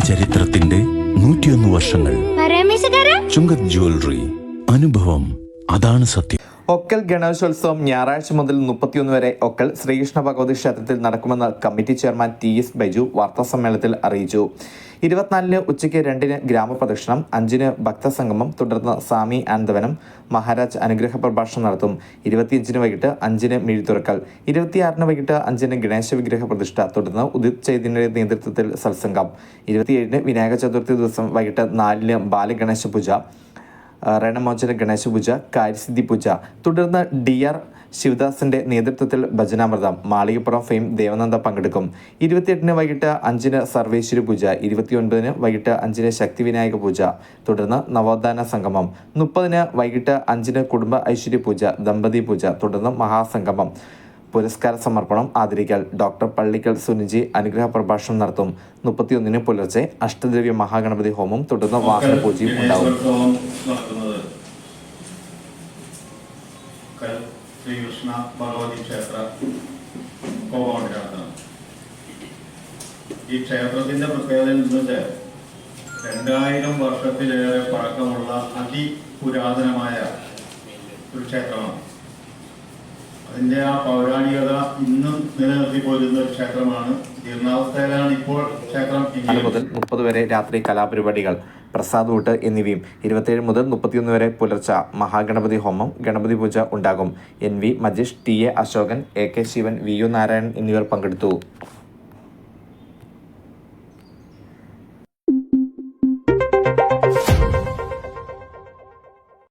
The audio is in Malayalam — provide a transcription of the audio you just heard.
ചരിത്രത്തിന്റെ നൂറ്റിയൊന്ന് വർഷങ്ങൾ. ചുങ്കത് ജ്വല്ലറി അനുഭവം അതാണ് സത്യം. ഒക്കൽ ഗണേശോത്സവം ഞായറാഴ്ച മുതൽ മുപ്പത്തിയൊന്ന് വരെ ഒക്കൽ ശ്രീകൃഷ്ണ ഭഗവതി ക്ഷേത്രത്തിൽ നടക്കുമെന്ന് committee chairman T S Baiju വാർത്താസമ്മേളനത്തിൽ അറിയിച്ചു. ഇരുപത്തിനാലിന് ഉച്ചയ്ക്ക് രണ്ടിന് ഗ്രാമപ്രദക്ഷിണം അഞ്ചിന് ഭക്തസംഗമം തുടർന്ന് സ്വാമി ആനന്ദവനം മഹാരാജ് അനുഗ്രഹ പ്രഭാഷണം നടത്തും. ഇരുപത്തിയഞ്ചിന് വൈകിട്ട് അഞ്ചിന് മിഴിത്തുറക്കൽ ഇരുപത്തിയാറിന് വൈകിട്ട് അഞ്ചിന് ഗണേശ വിഗ്രഹ പ്രതിഷ്ഠ തുടർന്ന് ഉദിത് ചൈതന്യയുടെ നേതൃത്വത്തിൽ സത്സംഗം. ഇരുപത്തിയേഴിന് വിനായക ചതുർത്ഥി ദിവസം വൈകിട്ട് നാലിന് ബാലഗണേശ പൂജ രണമോചന ഗണേശ പൂജ കാര്യസിദ്ധി പൂജ തുടർന്ന് ഡി ആർ ശിവദാസിന്റെ നേതൃത്വത്തിൽ ഭജനാമൃതം മാളികപ്പുറം ഫെയിം ദേവനന്ദ പങ്കെടുക്കും. ഇരുപത്തിയെട്ടിന് വൈകിട്ട് അഞ്ചിന് സർവേശ്വരി പൂജ ഇരുപത്തിയൊൻപതിന് വൈകിട്ട് അഞ്ചിന് ശക്തി വിനായക പൂജ തുടർന്ന് നവോത്ഥാന സംഗമം മുപ്പതിന് വൈകിട്ട് അഞ്ചിന് കുടുംബ ഐശ്വര്യ പൂജ ദമ്പതി പൂജ തുടർന്ന് മഹാസംഗമം. പുരസ്കാര സമർപ്പണം ആദരിക്കൽ. ഡോക്ടർ പള്ളിക്കൽ സുനിജി അനുഗ്രഹ പ്രഭാഷണം നടത്തും. മുപ്പത്തിയൊന്നിന് പുലർച്ചെ അഷ്ടദ്രവ്യ മഹാഗണപതി ഹോമം തുടർന്ന് വാഹന പൂജയും ഉണ്ടാവും. ശ്രീകൃഷ്ണ ഭഗവതി ക്ഷേത്ര കോമ്പൗണ്ടിനകത്താണ് ഈ ക്ഷേത്രത്തിന്റെ പ്രത്യേകത എന്ന് വെച്ചാൽ രണ്ടായിരം വർഷത്തിലേറെ പഴക്കമുള്ള അതിപുരാതനമായ ഒരു ക്ഷേത്രമാണ്. അതിന്റെ ആ പൗരാണികത ഇന്നും നിലനിർത്തി പോരുന്ന ഒരു ക്ഷേത്രമാണ്. ജീർണാവസ്ഥയിലാണ് ഇപ്പോൾ ക്ഷേത്രം നാല് മുതൽ മുപ്പത് വരെ രാത്രി കലാപരിപാടികൾ പ്രസാദ് ഊട്ട് എന്നിവയും. ഇരുപത്തിയേഴ് മുതൽ മുപ്പത്തിയൊന്ന് വരെ പുലർച്ചെ മഹാഗണപതി ഹോമം ഗണപതി പൂജ ഉണ്ടാകും. N V Majeesh T A Ashokan A K Sivan V U Narayanan എന്നിവർ പങ്കെടുത്തു.